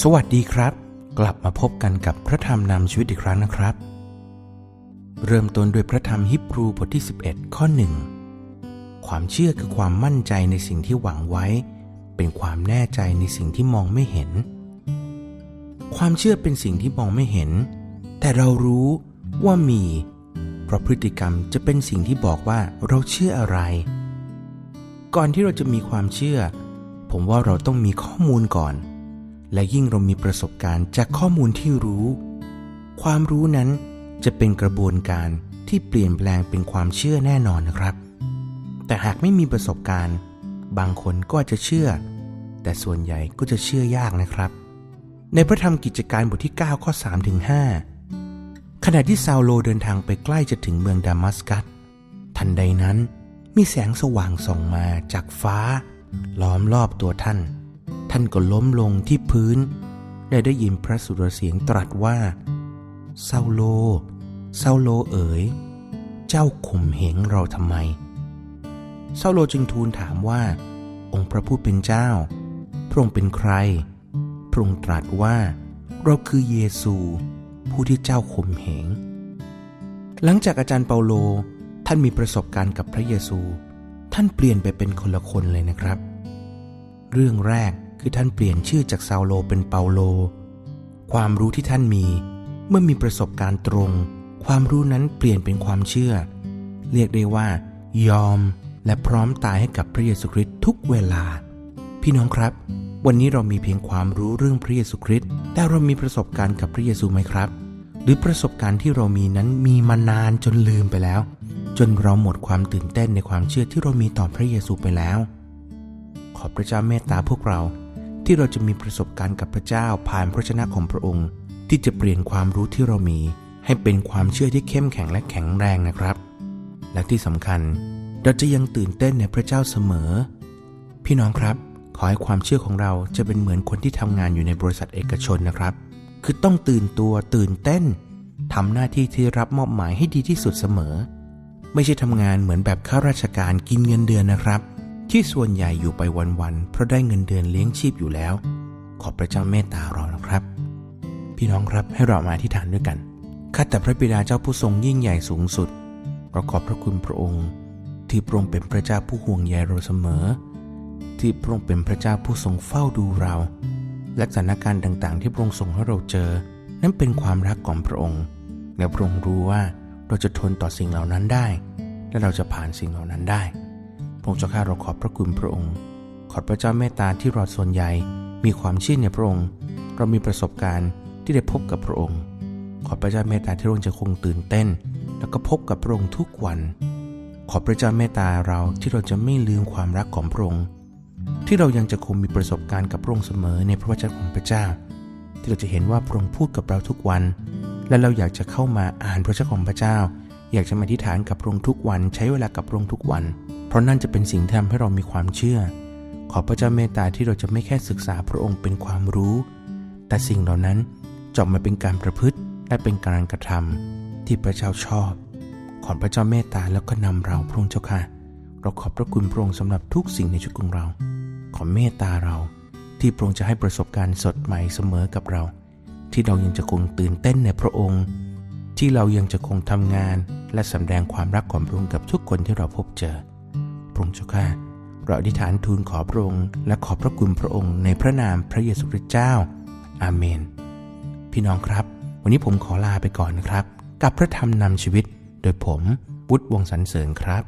สวัสดีครับ กลับมาพบกันกับพระธรรมนำชีวิตอีกครั้งนะครับ เริ่มต้นด้วยพระธรรมฮิบรูบทที่ 11 ข้อ1ความเชื่อคือความมั่นใจในสิ่งที่หวังไว้ เป็นความแน่ใจในสิ่งที่มองไม่เห็น ความเชื่อเป็นสิ่งที่มองไม่เห็น แต่เรารู้ว่ามี เพราะพฤติกรรมจะเป็นสิ่งที่บอกว่าเราเชื่ออะไร ก่อนที่เราจะมีความเชื่อ ผมว่าเราต้องมีข้อมูลก่อน และยิ่งเรามีประสบการณ์จากข้อมูลที่รู้ ความรู้นั้นจะเป็นกระบวนการที่เปลี่ยนแปลงเป็นความเชื่อแน่นอนนะครับ แต่หากไม่มีประสบการณ์ บางคนก็อาจจะเชื่อ แต่ส่วนใหญ่ก็จะเชื่อยากนะครับ ในพระธรรมกิจการบทที่ 9 ข้อ3ถึง5ขณะที่ซาโลเดินทางไปใกล้จะถึงเมืองดามัสกัส ทันใดนั้นมีแสงสว่างส่องมาจากฟ้า ล้อมรอบตัวท่าน ท่านก็ล้มลงที่พื้นและได้ยินพระสุรเสียงตรัสว่าเซาโลเซาโลเอ๋ย เจ้าข่มเหงเราทำไมเซาโลจึงทูลถามว่า องค์พระผู้เป็นเจ้า พระองค์เป็นใคร พระองค์ตรัสว่า เราคือเยซู ผู้ที่เจ้าข่มเหง หลังจากอาจารย์เปาโลท่านมีประสบการณ์กับพระเยซู ท่านเปลี่ยนไปเป็นคนละคนเลยนะครับ เรื่องแรก คือท่านเปลี่ยนชื่อจากซาโลเป็นเปาโล ความรู้ที่ท่านมี เมื่อมีประสบการณ์ตรง ความรู้นั้นเปลี่ยนเป็นความเชื่อ เรียกได้ว่า ยอมและพร้อมตายให้กับพระเยซูคริสต์ทุกเวลา พี่น้องครับ วันนี้เรามีเพียงความรู้เรื่องพระเยซูคริสต์แต่เรามีประสบการณ์กับพระเยซูไหมครับ หรือประสบการณ์ที่เรามีนั้นมีมานานจนลืมไปแล้ว จนเราหมดความตื่นเต้นในความเชื่อที่เรามีต่อพระเยซูไปแล้ว ขอพระเจ้าเมตตาพวกเรา ที่เราจะมีประสบการณ์กับพระเจ้าผ่านพระชนะของพระองค์ ที่จะเปลี่ยนความรู้ที่เรามี ให้เป็นความเชื่อที่เข้มแข็งและแข็งแรงนะครับ และที่สำคัญเราจะยังตื่นเต้นในพระเจ้าเสมอ พี่น้องครับ ขอให้ความเชื่อของเราจะเป็นเหมือนคนที่ทำงานอยู่ในบริษัทเอกชนนะครับ คือต้องตื่นตัวตื่นเต้นทำหน้าที่ที่รับมอบหมายให้ดีที่สุดเสมอ ไม่ใช่ทำงานเหมือนแบบข้าราชการกินเงินเดือนนะครับ ที่ส่วนใหญ่อยู่ไปวันๆเพราะได้เงินเดือนเลี้ยงชีพอยู่แล้ว ขอพระเจ้าเมตตาเรานะครับ พี่น้องครับให้เรามาที่ฐานด้วยกันข้าแต่พระบิดาเจ้าผู้ทรงยิ่งใหญ่สูงสุดเราขอบพระคุณพระองค์ ที่พระองค์เป็นพระเจ้าผู้ห่วงใยเราเสมอ ที่พระองค์เป็นพระเจ้าผู้ทรงเฝ้าดูเรา และสถานการณ์ต่างๆ ที่พระองค์ทรงให้เราเจอ นั้นเป็นความรักของพระองค์และพระองค์รู้ว่าเราจะทนต่อสิ่งเหล่านั้นได้ และเราจะผ่านสิ่งเหล่านั้นได้ พงค์เจ้าข้าเราขอบพระคุณพระองค์ ขอพระเจ้าเมตตาที่เราส่วนใหญ่มีความเชื่อในพระองค์ เรามีประสบการณ์ที่ได้พบกับพระองค์ ขอพระเจ้าเมตตาที่พระองค์จะคงตื่นเต้น แล้วก็พบกับพระองค์ทุกวัน ขอพระเจ้าเมตตาเราที่เราจะไม่ลืมความรักของพระองค์ ที่เรายังจะคงมีประสบการณ์กับพระองค์เสมอในพระวจนะของพระเจ้า ที่เราจะเห็นว่าพระองค์พูดกับเราทุกวัน และเราอยากจะเข้ามาอ่านพระวจนะของพระเจ้า อยากจะมาอธิษฐานกับพระองค์ทุกวัน ใช้เวลากับพระองค์ทุกวัน เพราะนั่นจะเป็นสิ่งที่ทำให้เรามีความเชื่อ ขอพระเจ้าเมตตาที่เราจะไม่แค่ศึกษาพระองค์เป็นความรู้ แต่สิ่งเหล่านั้นจะออกมาเป็นการประพฤติและเป็นการกระทำที่พระเจ้าชอบ ขอพระเจ้าเมตตาแล้วก็นำเราพระองค์เจ้าค่ะ เราขอบพระคุณพระองค์สำหรับทุกสิ่งในชีวิตของเรา ขอเมตตาเรา ที่พระองค์จะให้ประสบการณ์สดใหม่เสมอกับเรา ที่เรายังจะคงตื่นเต้นในพระองค์ ที่เรายังจะคงทำงานและสำแดงความรักของพระองค์กับทุกคนที่เราพบเจอ ระองค์เจ้าข้าเราอธิษฐานทูลขอพระองค์และขอบพระคุณพระองค์ในพระนามพระเยซูคริสต์เจ้า อาเมน พี่น้องครับ วันนี้ผมขอลาไปก่อนนะครับ กับพระธรรมนำชีวิต โดยผมวุฒิวงศ์สรรเสริญครับ